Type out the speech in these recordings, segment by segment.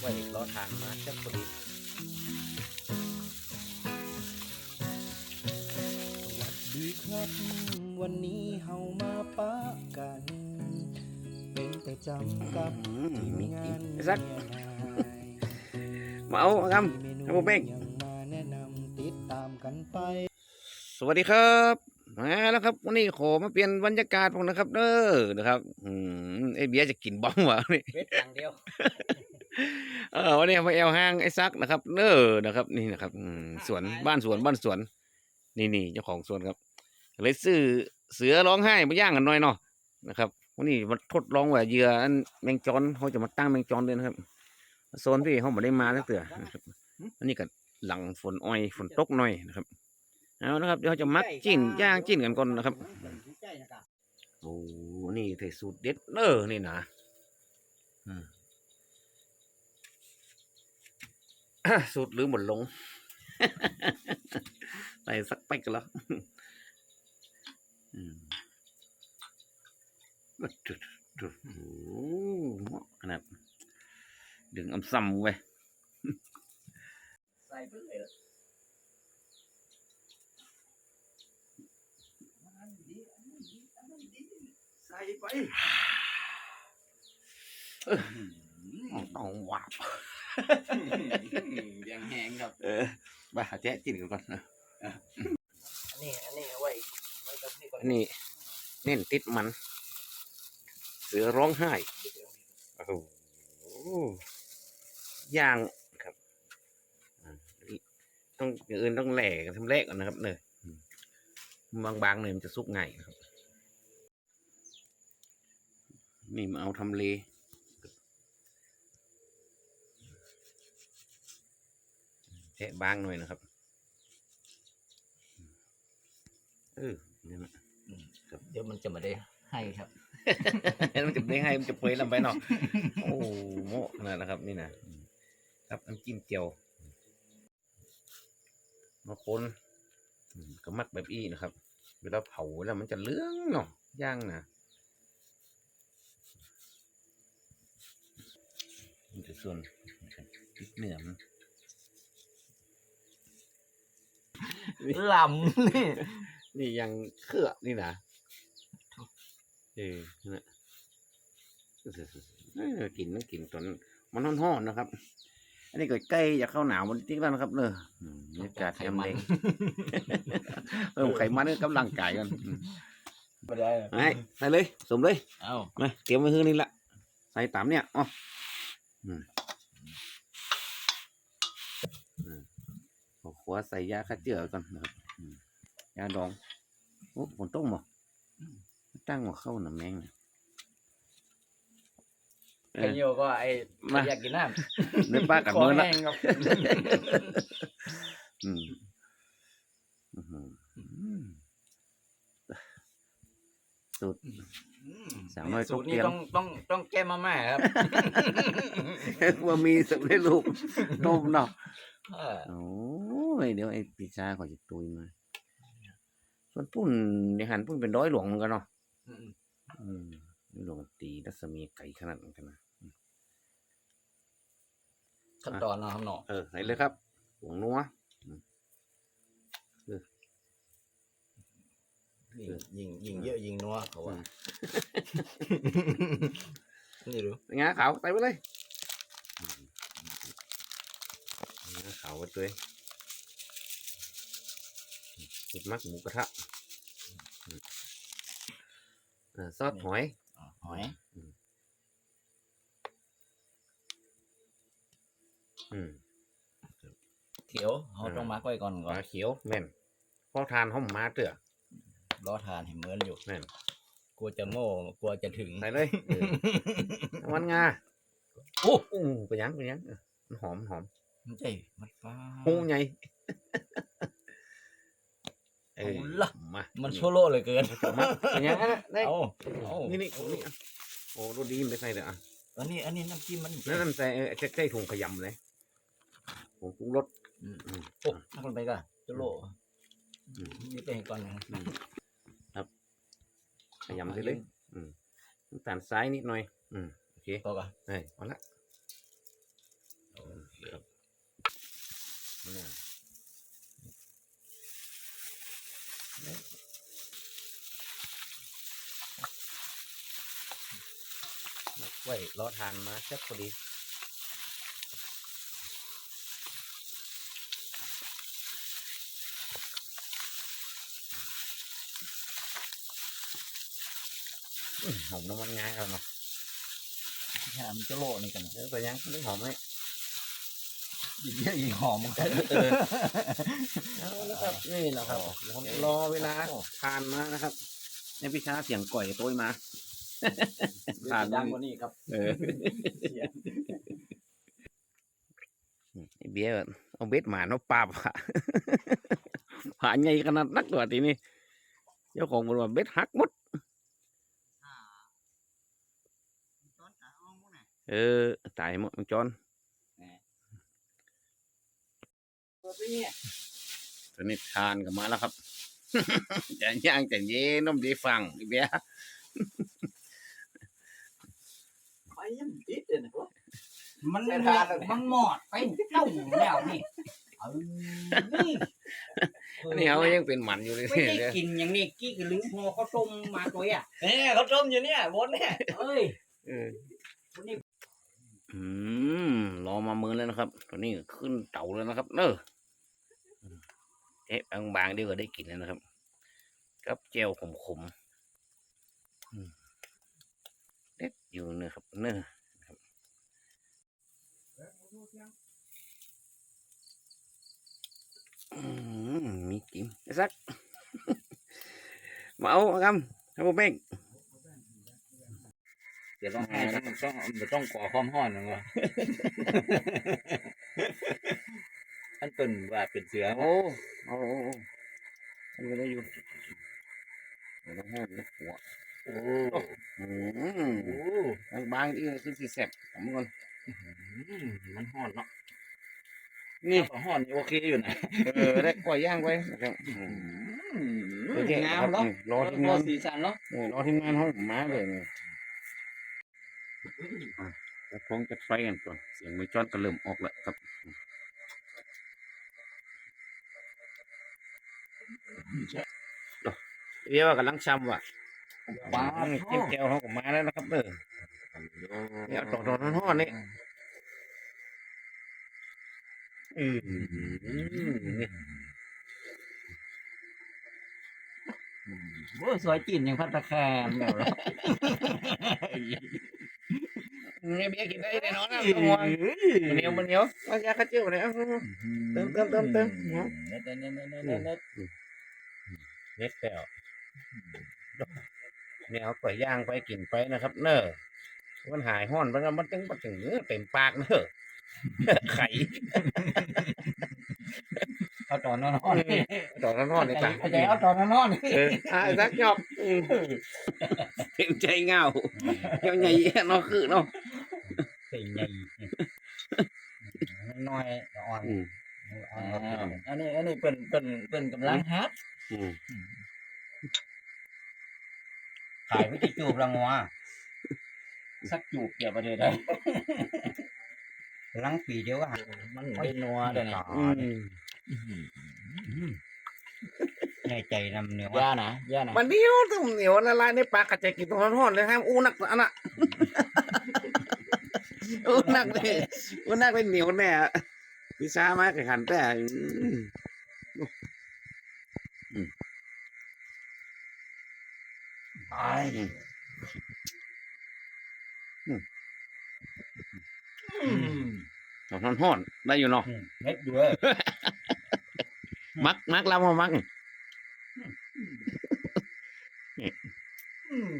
ไว้รอทานมาจักพอดีดีครับ วันนี้เฮามาปะกัน เป็นประจำกับทีมงานไอ้สักเมียนายมาเอาคมีเมนูครับผมเป้งยังมาแนะนำติดตามกันไปำสวัสดีครับมาแล้วครับวันนี้ขอมาเปลี่ยนบรรยากาศผมนะครับ เด้อนะครับ อืมไอเบียร์จะกินบ้องวะนี่เวทอย่างเดียว เออวันนี้มาแอลห้างไอ้ซักนะครับ เด้อนะครับ นี่นะครับอืมสวนบ้านสวนบ้านสวน นี่นี่เจ้าของสวนครับเลยซื้อเสือร้องไห้มาย่างกันหน่อยเนาะนะครับวันนี้มาทดลองว่าเหยื่ออันแมงจอนเขาจะมาตั้งแมงจอนด้วยนะครับโซนที่เขาไม่ได้มาตั้งแต่นะครับอันนี้ก็หลังฝนอ้อยฝนตกหน่อยนะครับ เอานะครับเดี๋ยวเราจะมักจิ้นย่างจิ้นกันก่อนนะครับโอ้นี่เทสูตรเด็ดเนอนี่นะอืมสูตรลืมหมดลงใส่สักไปกันแล้วอืมจุดจุดโอ้เหมาะขนาดดึงอำซ้ำไว้ยใส่ไปเลย ใส่ไปต้องวาบยังแหงครับเออไปหาแจ๊ะจิ้นกันก่อนนะอันนี้อันนี้เอาไว้ไว้ตรงนี้ก่อนอันนี้เน้นติดมัน เสือร้องไห้โอ้โหย่างครับอ่าต้องอย่างอื่นต้องแหล่กันทำแหลกก่อนนะครับ เนยอืมบางๆเนี่ยมันจะสุกง่ายนะครับ นี่มาเอาทำเล แทะบางหน่อยนะครับ เออเนี่ยนะเดี๋ยวมันจะมาได้ให้ครับ มันจะไม่ให้ มันจะเปรยลำไปเนาะ โอ้โหโมขนาดนะครับ นี่นะอืมครับน้ำจิ้มเจียว มาคนอืมก็มักแบบอี้นะครับ เวลาเผาแล้วมันจะเหลื้องเนาะย่างนะ ส่วนติดเนื้อมันลำนี่ นี่ยังเครือนี่นะเออนั่นแหละเออกินต้องกินตอนมันห่อนๆนะครับ อันนี้ก็ใกล้จะเข้าหนาวมันจริงแล้วนะครับเนอะอืมบรรยากาศแคมป์เล็กเพิ่มไขมันให้กำลังกายกันอืมไม่ได้ไปใส่เลย สมเลย เอ้ามาเตรียมไว้คืนนี่ละ ใส่ตามเนี่ยอ๋ออืมอืมเอาข วาใส่ยาฆ่าเชื้อก่อนนะครับอืมยาดองโอ้ฝนตกบ่ตั้งหัวเข้าหน่ะแมงน่ะเอไอ้อโยก็ไอ้มาอยากกินน้เนื้อปลาำกับคอมือละแห้งครับอืมอื้อหืออืมสุดสามร้อยสูตรนี้ตกเตียงต้องต้องต้องแก้มาม่าครับว่ามีสำเร็จรูปต้มเนาะ เออโอ้ยเดี๋ยวไอ้ปีชาขอจะตุยมา ส่วนปุ่นในหันปุ่นเป็นร้อยหลวงเหมือนกันเนาะอืมอืมหลวงตีรัศมีไก่ขนาดนั้นกันนะขั้นตอนเนาะครับเนาะเออไหนเลยครับหวงนัวยิงยิงยิงเยอะยิงนัวเขาว่านี่ดูเป็นไงขาวใส่ไปเลยอืมงา ขาวไปเลยสุดมักหมูกระทะอืมอ่าซอสหอยอ๋อหอยอืมเขียวเขาต้องมาร์กไว้ก่อนปก่อนลาเขียวแม่นพอทานห้องมาเตื้อรอทานให้เหมือนอยู่แม่นกลัวจะโง่กลัวจะถึงใส่เลยเออมันงาโอ้อู้ไปยังไปยังเออมันหอมมันหอม มันใช่มันฟ้าหูใหญ่เออเอาล่ะมามันนี่ชั่วโลกเหลยเกินมาเป็นยังไงนะได้เอาเอานี่นี่โอ้นี่อะโอ้ดูดีมันไปใส่เด้ออะอันนี้ อันนี้น้ำจิ้มมันแล้วนั่นใส่เออใส่ใส่ถุงขยำเลยผงปรุงรสอืมอืมโอ้นักมันไปก่อนชั่วโลกอืมนี่ไปให้ก่อนนะไอ้ยำได้เลยอืมน้ำตาลทรายนิดหน่อย อืมโอเคต่อกันเฮ้ยเอาละครับเนี่ยมักไว้รอทานมาจักพอดีอื้อหอมน้ำมันง่ายครับเนาะแค่มันจะโลนี่กันเดี๋ยวไปยังไม่หอมไหมอีกเยอะอีกหอมกันเออเอาละครับนี่แหละครับผมรอเวลาทานมานะครับในพิชาเสียงก่อยโต้ยมา ผ่านดังกว่านี้ครับ เออไอ้เบี้ยเอาเบ็ดหมาเนาะปราบอะหาใหญ่ขนาดนักตัวทีนี้เจ้าของบอกว่าเบ็ดหักหมดเออตายหมดมันจอนตอนนี้ทานกันมาแล้วครับจะย่างจะเย็นน้มดีฟังไอ้เบี้ยไป ยังติดเลยนะครับมันใส่ทานแล้วเนี่ยมันหมอดไปเต้าแล้วนี่เออนี่อันนี้เขายังเป็นหมันอยู่เลยไม่ได้เนี่ยกินอย่างนี้กี้ก็ลืมพอเขาต้มมาตัวอะเนี่ยเขาต้มอยู่เนี่ยวนเนี่ยเอ้ยเออวันนี้อืมรอมาเมือแล้วนะครับตอนนี้ขึ้นเต่าแล้วนะครับ เนอะเอ๊ะบางๆเดียวก็ได้กินแล้วนะครับ กับเจลขมๆอืม เด็ดอยู่เนอะครับเนอะครับอืมมีกินไอ้สักมาเอาคำครับผมเองเดี๋ยวต้องให้ต้องต้องมันต้องก่อความห้อนนะวะท่านเป็นว่าเป็นเสือโอ้โอ้โอ้โอ้อันนี้ได้อยู่เดี๋ยวต้องให้มันหัวโอ้อืโหมบางๆที่คือสิแสบผมก่อนมันห้อนเนาะนี่ห้อนนี่โอเคอยู่นะเออได้กล้วยย่างไว้นะครับโอเคงามครับเนาะอืมรอทีมรองานสีสันเนาะเออรอทีมงานห้องมาเลยเนี่ยอะจะพ้องจะไฟกันก่อนเสียงมือจ้อนก็เริ่มออกแล้วครับเรียกว่ากำลังช้ำว่ะ ว้าอืมเทียมแก้วเขาก็มาแล้วนะครับเออเดี๋ยวตอนๆร้อนๆนี่อืมนี่โอ้ยสวยจีนยังพัตตะแคมแบบไงเบี้ยกินได้แน่นอนนะตัวมันเหนียวมันเหนียวเอายาคัดเจียวเนี่ยเอาเติมเติมเติมเติมเนาะเน็ตเน็ตเน็ตเน็ตเน็ตเน็ตเน็ต แล้วเนี่ยเอาก๋วยย่างไปกินไปนะครับ เนอะมันหายห้อนมันมันถึงมันถึงเนื้อเต็มปากเนอะไข่เอาตอนนอนตอนร้อนๆนี่ใจจ้ะใจเอาตอนนอนเอออะไอ้สักหยอกอืมเต็มใจเงาเจ้าใหญ่เนาะคือเนาะตีใหญ่น้อยอ่อนอืมอ่ออ่านอันนี้อันนี้เป็นเป็นเป็นกำลังฮัท อืมขายวิธีจูบรังวะสักจูบเกี่ยวประเทศได้ลังปีเดียวก็หามันเป็นนัวเด้อนี่อืมแน่ใจนำเนื้อย่านะย่านะมันเหนียวต้องเหนียวละลายในปากกระจายกินตรงร้อนๆเลยห้ามอู้นักอันน่ะอู้นักเลยอู้นักเป็นเหนียวแน่อะพิซซ่ามาแข่งขันแต่อืม ตายตอนร้อนๆได้อยู่เนาะเม็ดอยู่เลยมักมักลำมามัก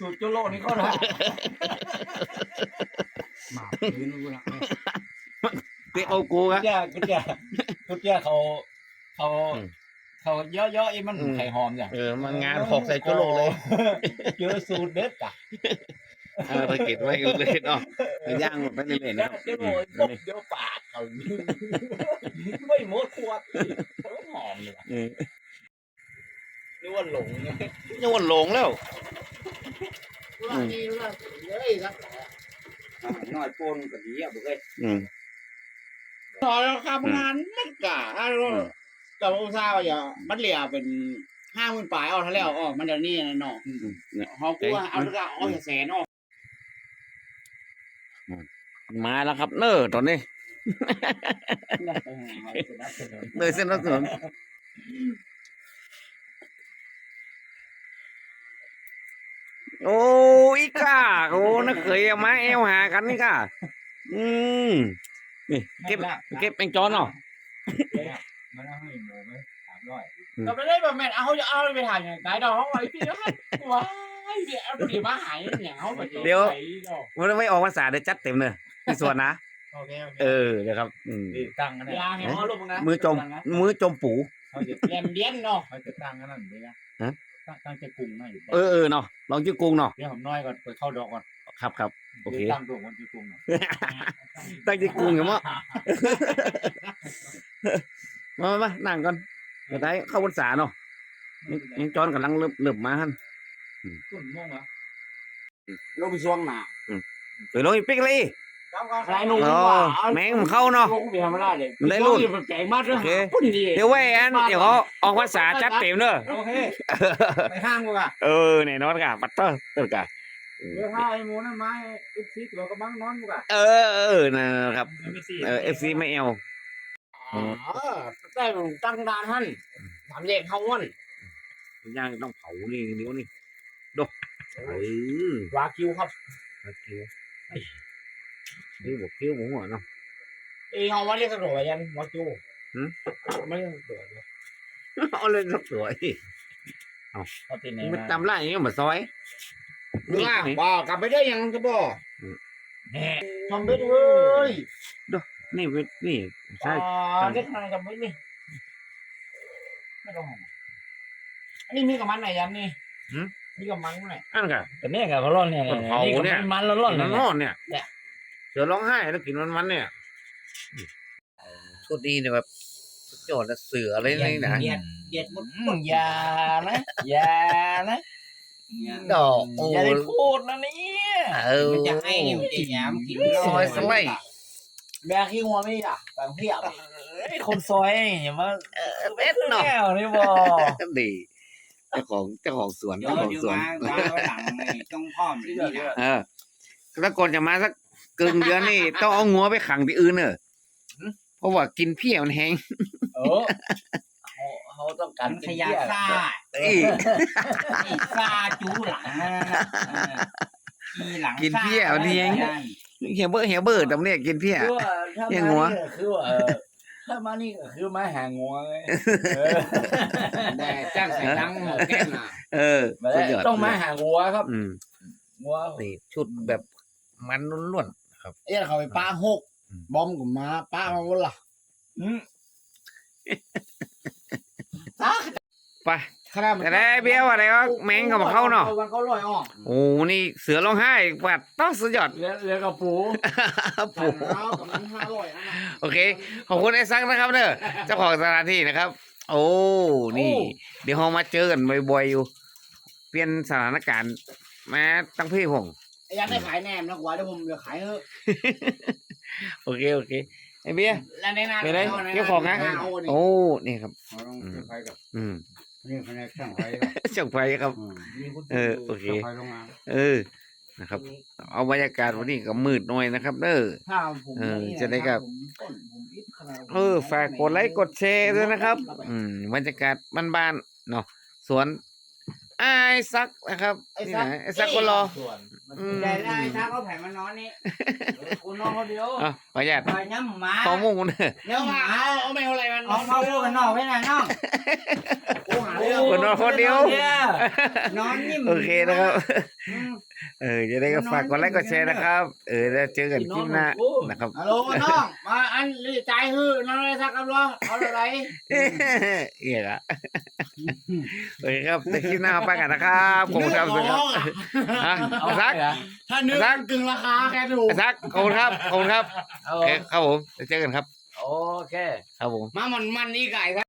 สูตรโจโลนี่ก็ได้หมาพื้นกูละเตะเอากูกะเจ้าก็เจ้าก็เจ้าเขาเขาอืม เขาเยอะๆไอ้มันอืม ไข่หอมจ้ะเออมันงานหอกใส่จุโลกเลยเจอสูตรเด็ดจ้ะเออตะเกียบไว้เลยเนาะย่างไปเรื่อยๆเดี๋นะยวครับเดี๋ยวโอยปุ๊บเดี๋ยวปาดเขาไม่หมดขวดเขาหอมเลยว่ะเออนึกว่าหลงไงยังวันหลงแล้ว ว่านี่ว่าเฮ้ยสักน้อยโปนก็ดีอะบ่เคยอืมพอเราทำงานไม่กะถ้าเรากับอุตสาห์อย่ามันเหลียเป็นห้าหมื่นปลายเอาเท่าแล้วออกมันเดี๋ยวนี้นะเนาะเนี่ยเขากลัวเอาแล้วก็เอาแสนออกมาแล้วครับ เน้อตอนนี้เลยเส้นรถถนนโอ้ยก้าโอ้นักเคยเอามาแอวหากันนี่ก้าอืมนี่เก็บเก็บแมงจอนเนาะ มันเอาให้หมูไหมสามร้อยเราไม่ได้แบบแม่เอาจะเอาไปถ่ายอย่างไรดอกเขาไว้พี่แล้วว้ายเดี๋ยวเอาดีมาหายอย่างเขาแบบมันไม่ออกภาษาเดี๋ยวจัดเต็มเลยที่ส่วนนะโอเคโอเคเออเดี๋ยวครับอืมนี่ตั้งกันเวเนี่ยลาเห็นเขาลงนะมือจมมือจมปูเขาจะเรียนเลี้ยนเนาะเขาจะตั้งกันนั่นเลยนะฮะตั้งตั้งจะกรุงนะอยู่เออเออเนาะลองจิ้วกุ้งเนาะเดี๋ยวผมน้อยก่อนไปเข้าดอกก่อนครับครับโอเคดี๋ยวตั้งตัวมันจะกรุงหน่อยตั้งจิ้วกุ้งกันมั้ง มามามานั่งก่อนเดี๋ยวได้เข้าพรรษาเนาะยังยังจอนกำลังเริ่มเริ่มมาฮั่นต้นม่วงเหรอลงไปช่วงหนาไปลงอีกปิ๊กเลยใครนุ่งอ๋อว่าแมงมันเข้าเนาะลงไปทำอะไรเลยมันได้รุ่น มันแก่มากเลยโอเค พุ่นดีเดี๋ยวไว้อันเดี๋ยวเขาออกภาษาจัดเต็มเนอะโอเคไปห้างกูอะเออแน่นอนกะปัตเตอร์เตอร์กะเดี๋ยวถ้าไอ้หมูนั่นมาเอฟซีเราก็บังนอนกูอะเออเออนะครับเออเอฟซีไม่เอล อ๋อได้ตั้งดานท่านสามเด็กเขาวันย่างต้องเผานี่นิ้วนี่ดูเออวาคิวครับมาคิวนี่บอกคิวผมหัวเนาะเอ้เขาว่าเรียกกระโดดยันวาคิวหืมไม่เรียกกระโดดเลยเอาเลยสักสวยเขาตีไหนมันตำไรอย่างเงี้ยมาซอยมึงล่ะว่ากลับไปได้ยังจะบอกแน่ทำไปด้วย นี่เป็นนี่ใช่อ่าเด็กนายกับไม่นี่ไม่ต้องอันนี้มีกับมันไหนยันนี่มีกับมันไหนอันกะแต่เนี่ยกับเขาล่อนเนี่ยคนเผาเนี่ย มันร้อนร้อนกินเลยมันนอนเนี่ยเนี่ย เสือร้องไห้แล้วกินมันมันเนี่ยชุดนี้เนี่ยแบบสุดยอดนะเสืออะไรนี่นะเด็ดหมดอย่านะอย่านะดอกโอ้ อย่าได้พูดนะเนี่ย เออ มันจะให้นี่มันจะแยมกินซอยสไลด์ แบกขี้หัวไม่อยากแบกเพียบไอ้คนซอยอย่ามาเอ็ดเนาะแก้วนี่บ่ดีเจ้าของเจ้าของสวนเดี๋ยเจ้าวของเดี๋ยวสวนมามาไว้หลังนี่ต้องพร้อมนี่นะเออแล้วก่อนจะมาสักกึ่งเดือนนี่ ต้องเอางัวไปขังที่อื่นเนอะเพราะว่ากินเพี้ยมันแห้งเออเขาเขาต้องการขยะซ่าอีกไอ้ซ่าจูหลังนะทีหลังกินเพี้ยเอานี่เองได้ เฮียเบอร์เฮียเบอร์ตรงเนี้ยกินเพี้ย คือว่าถ้าเลี้ยงมางัว นี่ก็คือว่าเออถ้ามานี่ก็คือมาหางัวไงเออแต่จ้างใส่ตังค์หมดแก้มน่ะเออมาสุได้ดยอดต้องมาหางัวครับอืมงัวนี่ชุดแบบมันล้วนเอ้ยเขาไปป้าหกอืมบอมกับมาป้ามาวนล่ะอืม ๆไป ขนาดมันแต่ได้เบี้ยวอะไรก็แมงกับเข้าเนาะมันเขาลอยออกโอ้นี่เสือร้องไห้แบบต้องสุดยอดเลี้ยงเลี้ยงกับปูปูเอากับมันห้าร้อยอันน่ะโอเคขอบคุณไอ้ซักนะครับเนอะเจ้าของสถานที่นะครับ โอ้นี่ เดี๋ยวเรามาเจอกันบ่อยๆอยู่ เปลี่ยนสถานการณ์มาตั้งพี่ผมไอ้ยันได้ขายแหนมนะกว่าเดี๋ยวผมจะขายเถอะโอเคโอเคไอ้เบี้ยแล้วในนาไปเลยอาในเจ้าของนะเอาดิโอ้นี่ครับเราต้องไปกับอืม นี่แผนกช่างไฟช่างไฟครับ เออโอเคช่างไฟโรงงานเออนะครับ เอาบรรยากาศวันนี้ก็มืดหน่อยนะครับ เด้อถ้าผมเออนี่นจะได้กับผมต้นผมอิดขนาดเออฝากกดไลค์กดแชร์ด้วยนะครับ อืมบรรยากาศบ้านๆเนาะสวนไอ้ายซักนะครับไอ้นี่ซักนะไอ้ซักก็รอ ส่วนอืมได้ได้ถ้าเขาแผ่มานอนนี่กูนอนคนเดียวอะขออนุญาตไปย้ำหมาข้อมูลเนอะเดี๋ยวมาเอาเอาไม่เอาอะไรมันเอาเขาพูดกันนอกไว้นะน้องกูหาเรื่องคนนอนคนเดียว นอนนิ่มโอเคนะครับอืม เออจะได้ก็ฝากกดไลค์กดแชร์นะครับ เออแล้วเจอกันคลิปหน้านะครับฮัลโหลน้องมาอันรีใจายฮื้อน้องอะไรสักคำร้องเอาอะไรเอี่ยละโอเคครับในคลิปหน้าไปกันนะครับขอบคุณครับสวัสดีครับฮะเอาซักเหรอถ้านึกซักกึ่งราคาแค่ถูกซักขอบคุณครับขอบคุณครับเอาโอเคครับผมเจอกันครับ โอเค ครับผมมามันมันนี่ไก่